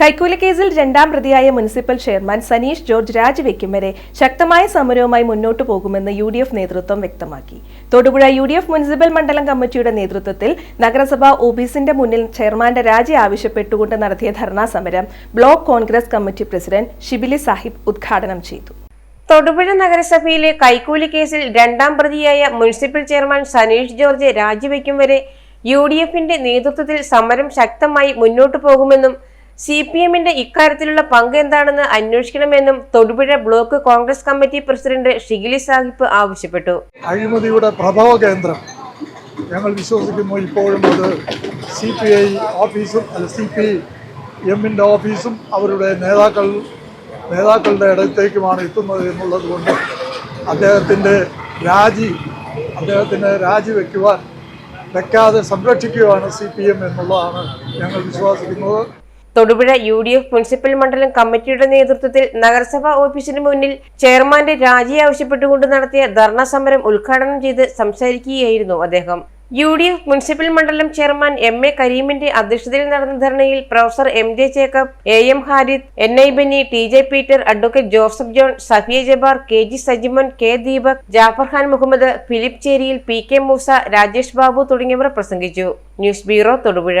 കൈക്കൂലി കേസിൽ രണ്ടാം പ്രതിയായ മുനിസിപ്പൽ ചെയർമാൻ സനീഷ് ജോർജ് രാജിവെക്കും വരെ ശക്തമായ സമരവുമായി മുന്നോട്ടു പോകുമെന്ന് യു നേതൃത്വം വ്യക്തമാക്കി. തൊടുപുഴ യു മുനിസിപ്പൽ മണ്ഡലം കമ്മിറ്റിയുടെ നേതൃത്വത്തിൽ നഗരസഭ ഓഫീസിന്റെ മുന്നിൽ ചെയർമാന്റെ രാജി ആവശ്യപ്പെട്ടുകൊണ്ട് നടത്തിയ ധർണാ സമരം block Congress committee president Shibili Sahib ഉദ്ഘാടനം ചെയ്തു. തൊടുപുഴ നഗരസഭയിലെ കൈക്കൂലി കേസിൽ രണ്ടാം പ്രതിയായ മുനിസിപ്പൽ ചെയർമാൻ സനീഷ് ജോർജ് രാജിവെക്കും വരെ യു ഡി എഫിന്റെ നേതൃത്വത്തിൽ സമരം ശക്തമായി മുന്നോട്ടു പോകുമെന്നും സി പി എമ്മിന്റെ ഇക്കാര്യത്തിലുള്ള പങ്ക് എന്താണെന്ന് അന്വേഷിക്കണമെന്നും Thodupuzha block Congress committee president Shigili Sahib ആവശ്യപ്പെട്ടു. അഴിമതിയുടെ പ്രഭവ കേന്ദ്രം. ഞങ്ങൾ വിശ്വസിക്കുന്നു ഇപ്പോഴും അത് സി പി ഐ ഓഫീസും അല്ല സി പി എമ്മിന്റെ ഓഫീസും അവരുടെ നേതാക്കൾ നേതാക്കളുടെ ഇടത്തേക്കുമാണ് എത്തുന്നത് എന്നുള്ളത് കൊണ്ട് അദ്ദേഹത്തിന്റെ രാജി അദ്ദേഹത്തിന് രാജിവെക്കുവാൻ വെക്കാതെ സംരക്ഷിക്കുകയാണ് സി പി എം എന്നുള്ളതാണ് ഞങ്ങൾ വിശ്വസിക്കുന്നത്. Thodupuzha U D F municipal മണ്ഡലം കമ്മിറ്റിയുടെ നേതൃത്വത്തിൽ നഗരസഭാ ഓഫീസിന് മുന്നിൽ ചെയർമാന്റെ രാജി ആവശ്യപ്പെട്ടുകൊണ്ട് നടത്തിയ ധർണാ സമരം ഉദ്ഘാടനം ചെയ്ത് സംസാരിക്കുകയായിരുന്നു അദ്ദേഹം. യു ഡി എഫ് മുനിസിപ്പൽ മണ്ഡലം ചെയർമാൻ എം എ കരീമിന്റെ അധ്യക്ഷതയിൽ നടന്ന ധർണയിൽ professor M J Jacob A M Harid N I Benny T J Peter advocate Joseph John Safiya Jabar K G Sajimon K Deepak Jafar Khan Muhammad Philip Cheriyil P K Moosa Rajesh Babu തുടങ്ങിയവർ പ്രസംഗിച്ചു. News bureau Thodupuzha.